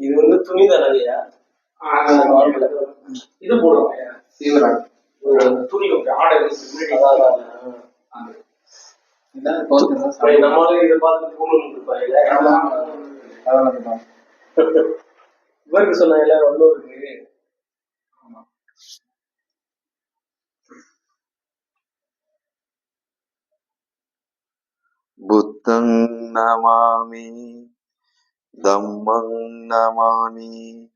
இது வந்து துணி தானங்கய்யா? இது போடுவாங்க. துணி ஆடை நம்மளும் இதை பார்த்து போகணும்னு இருப்பாங்க இவருக்கு சொன்ன புத்தங் நமாமி धम्मं नमामि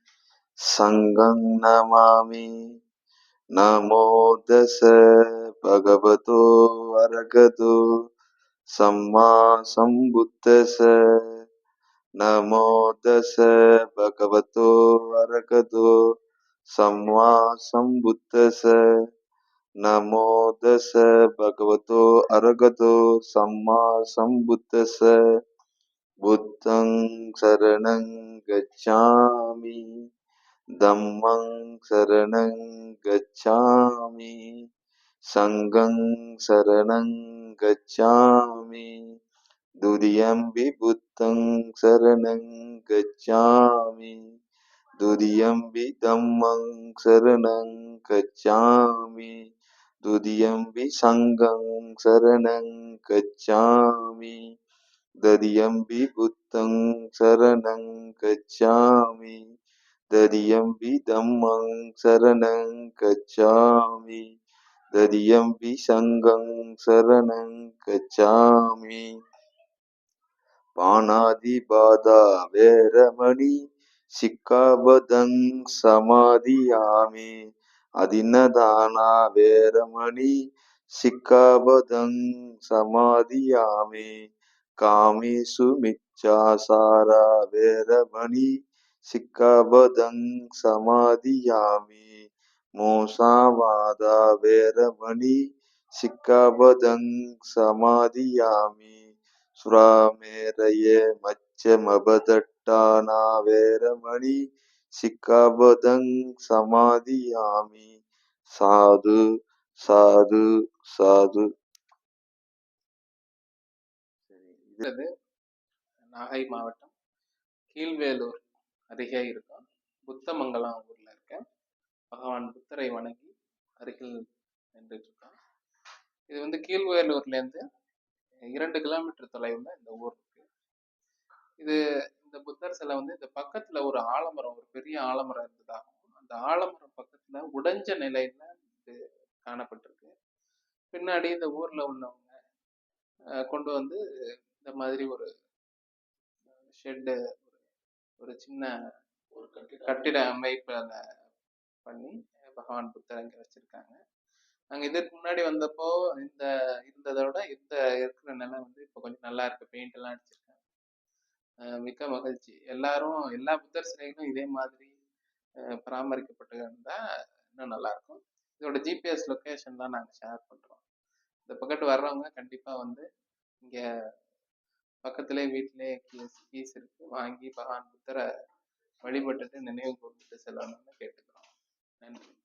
सङ्गं नमामि। नमो दश भगवतो अर्हतो सम्मा सम्बुद्धस नमो दश भगवतो अर्हतो सम्मा सम्बुद्धस नमो दश भगवतो अर्हतो सम्मा सम्बुद्धस ബുദ്ധം ശരണം ഗച്ഛാമി. ധമ്മം ശരണം ഗച്ഛാമി. സംഘം ശരണം ഗച്ഛാമി. ദുരിയം വിബുദ്ധം ശരണം ഗച്ഛാമി. ദുരിയം വിധമ്മം ശരണം ഗച്ഛാമി. ദുരിയം വിസംഗം ശരണം ഗച്ഛാമി. तदीयम्पि बुद्धं शरणं गच्छामि तदीयम्पि धम्मं शरणं गच्छामि तदीयम्पि सङ्गं शरणं गच्छामि पाणादिबाधा वेरमणि सिक्खापदं समाधियामि अधिनदाना वेरमणि सिक्खापदं समाधियामि காமேசு மிச்சாசாரா வேரமணி சிக்காபதங் சமாதியாமி மோசாவாதா வேரமணி சிக்காபதங் சமாதியாமி சுராமேரய மச்சமபதட்டானா வேரமணி சிக்காபதங் சமாதியாமி சாது சாது சாது இது நாகை மாவட்டம் கீழ்வேலூர் அருகே இருக்கும். புத்தமங்கலம் ஊர்ல இருக்கேன். பகவான் புத்தரை வணங்கி அருகில் நின்றுட்டுருக்கோம். இது வந்து கீழ்வேலூர்லேருந்து இரண்டு கிலோமீட்டர் தொலைவில் இந்த ஊர் இருக்கு. இது இந்த புத்தர் சிலை வந்து இந்த பக்கத்தில் ஒரு ஆலமரம் ஒரு பெரிய ஆலமரம் இருந்ததாகவும் அந்த ஆலமரம் பக்கத்தில் உடைஞ்ச நிலையில இது காணப்பட்டிருக்கு. பின்னாடி இந்த ஊரில் உள்ளவங்க கொண்டு வந்து இந்த மாதிரி ஒரு ஷெட்டு ஒரு சின்ன ஒரு கட்டிடம் கட்டிட அமைப்பில் பண்ணி பகவான் புத்தர் இங்கே வச்சிருக்காங்க. நாங்கள் இதற்கு முன்னாடி வந்தப்போ இந்த இருந்ததை விட இந்த இருக்கிற நிலை வந்து இப்போ கொஞ்சம் நல்லா இருக்கு. பெயிண்ட் எல்லாம் அடிச்சிருக்காங்க. மிக்க மகிழ்ச்சி. எல்லாரும் எல்லா புத்தர் சிலைகளும் இதே மாதிரி பராமரிக்கப்பட்டு இருந்தால் இன்னும் நல்லா இருக்கும். இதோட ஜிபிஎஸ் லொக்கேஷன்லாம் நாங்கள் ஷேர் பண்ணுறோம் இந்த பக்கத்து வர்றவங்க கண்டிப்பாக வந்து இங்கே பக்கத்திலே வீட்டிலே கீஸ் கீஸ் இருக்கு. வாங்கி பகவான் புத்தரை வழிபட்டுட்டு நினைவு கூர்ந்துட்டு செல்லணும்னு கேட்டுக்கிறோம். நன்றி.